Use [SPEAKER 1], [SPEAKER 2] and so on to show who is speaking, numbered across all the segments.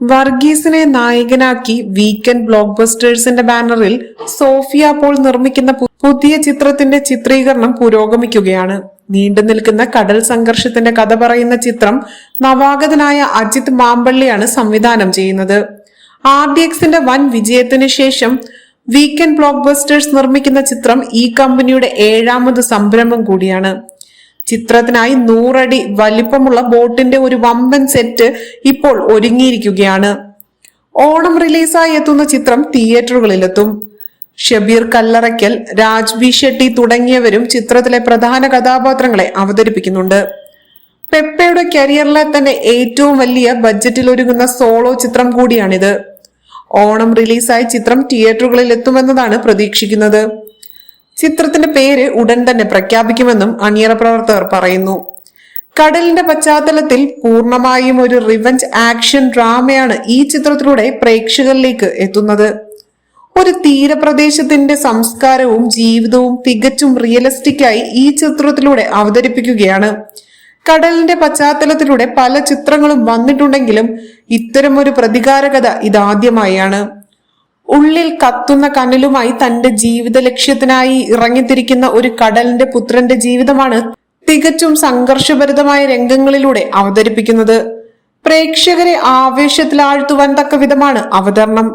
[SPEAKER 1] വർഗീസിനെ നായകനാക്കി weekend block ബസ്റ്റേഴ്സിന്റെ ബാനറിൽ Sophia Paul നിർമ്മിക്കുന്ന പുതിയ ചിത്രത്തിന്റെ ചിത്രീകരണം പുരോഗമിക്കുകയാണ്. നീണ്ടു നിൽക്കുന്ന കടൽ സംഘർഷത്തിന്റെ കഥ പറയുന്ന ചിത്രം നവാഗതനായ അജിത് മാമ്പള്ളിയാണ് സംവിധാനം ചെയ്യുന്നത്. ആർ ഡി എക്സിന്റെ വൻ വിജയത്തിന് ശേഷം വീക്കെൻഡ് ബ്ലോക്ക് ബസ്റ്റേഴ്സ് നിർമ്മിക്കുന്ന ചിത്രം ഈ കമ്പനിയുടെ ഏഴാമത് സംരംഭം കൂടിയാണ്. ചിത്രത്തിനായി നൂറടി വലിപ്പമുള്ള ബോട്ടിന്റെ ഒരു വമ്പൻ സെറ്റ് ഇപ്പോൾ ഒരുങ്ങിയിരിക്കുകയാണ്. ഓണം റിലീസായി എത്തുന്ന ചിത്രം തിയേറ്ററുകളിലെത്തും. ഷബീർ കല്ലറയ്ക്കൽ രാജ് ബി ഷെട്ടി തുടങ്ങിയവരും ചിത്രത്തിലെ പ്രധാന കഥാപാത്രങ്ങളെ അവതരിപ്പിക്കുന്നുണ്ട്. പെപ്പയുടെ കരിയറിലെ തന്നെ ഏറ്റവും വലിയ ബഡ്ജറ്റിൽ ഒരുങ്ങുന്ന സോളോ ചിത്രം കൂടിയാണിത്. ഓണം റിലീസായി ചിത്രം തിയേറ്ററുകളിൽ എത്തുമെന്നതാണ് പ്രതീക്ഷിക്കുന്നത്. ചിത്രത്തിന്റെ പേര് ഉടൻ തന്നെ പ്രഖ്യാപിക്കുമെന്നും അണിയറ പ്രവർത്തകർ പറയുന്നു. കടലിന്റെ പശ്ചാത്തലത്തിൽ പൂർണമായും ഒരു റിവഞ്ച് ആക്ഷൻ ഡ്രാമയാണ് ഈ ചിത്രത്തിലൂടെ പ്രേക്ഷകരിലേക്ക് എത്തുന്നത്. ഒരു തീരപ്രദേശത്തിന്റെ സംസ്കാരവും ജീവിതവും തികച്ചും റിയലിസ്റ്റിക് ആയി ഈ ചിത്രത്തിലൂടെ അവതരിപ്പിക്കുകയാണ്. കടലിന്റെ പശ്ചാത്തലത്തിലൂടെ പല ചിത്രങ്ങളും വന്നിട്ടുണ്ടെങ്കിലും ഇത്തരമൊരു പ്രതികാര കഥ ഇതാദ്യമായാണ്. ഉള്ളിൽ കത്തുന്ന കനലുമായി തന്റെ ജീവിത ലക്ഷ്യത്തിനായി ഇറങ്ങിത്തിരിക്കുന്ന ഒരു കടലിന്റെ പുത്രന്റെ ജീവിതമാണ് തികച്ചും സംഘർഷഭരിതമായ രംഗങ്ങളിലൂടെ അവതരിപ്പിക്കുന്നത്. പ്രേക്ഷകരെ ആവേശത്തിലാഴ്ത്തുവാൻ തക്ക വിധമാണ് അവതരണം.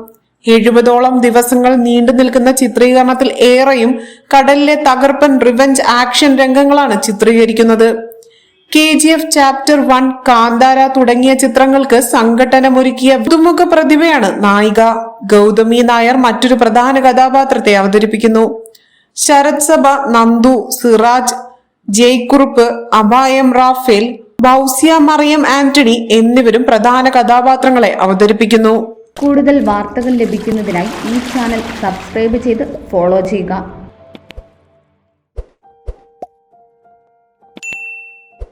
[SPEAKER 1] എഴുപതോളം ദിവസങ്ങൾ നീണ്ടു നിൽക്കുന്ന ചിത്രീകരണത്തിൽ ഏറെയും കടലിലെ തകർപ്പൻ റിവഞ്ച് ആക്ഷൻ രംഗങ്ങളാണ് ചിത്രീകരിക്കുന്നത്. K G F chapter one Kantara തുടങ്ങിയ ചിത്രങ്ങൾക്ക് സംഘടനമൊരുക്കിയ പുതുമുഖ പ്രതിഭയാണ് നായിക. ഗൗതമി നായർ മറ്റൊരു പ്രധാന കഥാപാത്രത്തെ അവതരിപ്പിക്കുന്നു. ശരത് സഭ നന്ദു സിറാജ് ജയ്കുറുപ്പ് അബായം റാഫേൽ ബൗസിയ മറിയം ആന്റണി എന്നിവരും പ്രധാന കഥാപാത്രങ്ങളെ അവതരിപ്പിക്കുന്നു.
[SPEAKER 2] കൂടുതൽ വാർത്തകൾ ലഭിക്കുന്നതിനായി ഈ ചാനൽ സബ്സ്ക്രൈബ് ചെയ്ത് ഫോളോ ചെയ്യുക.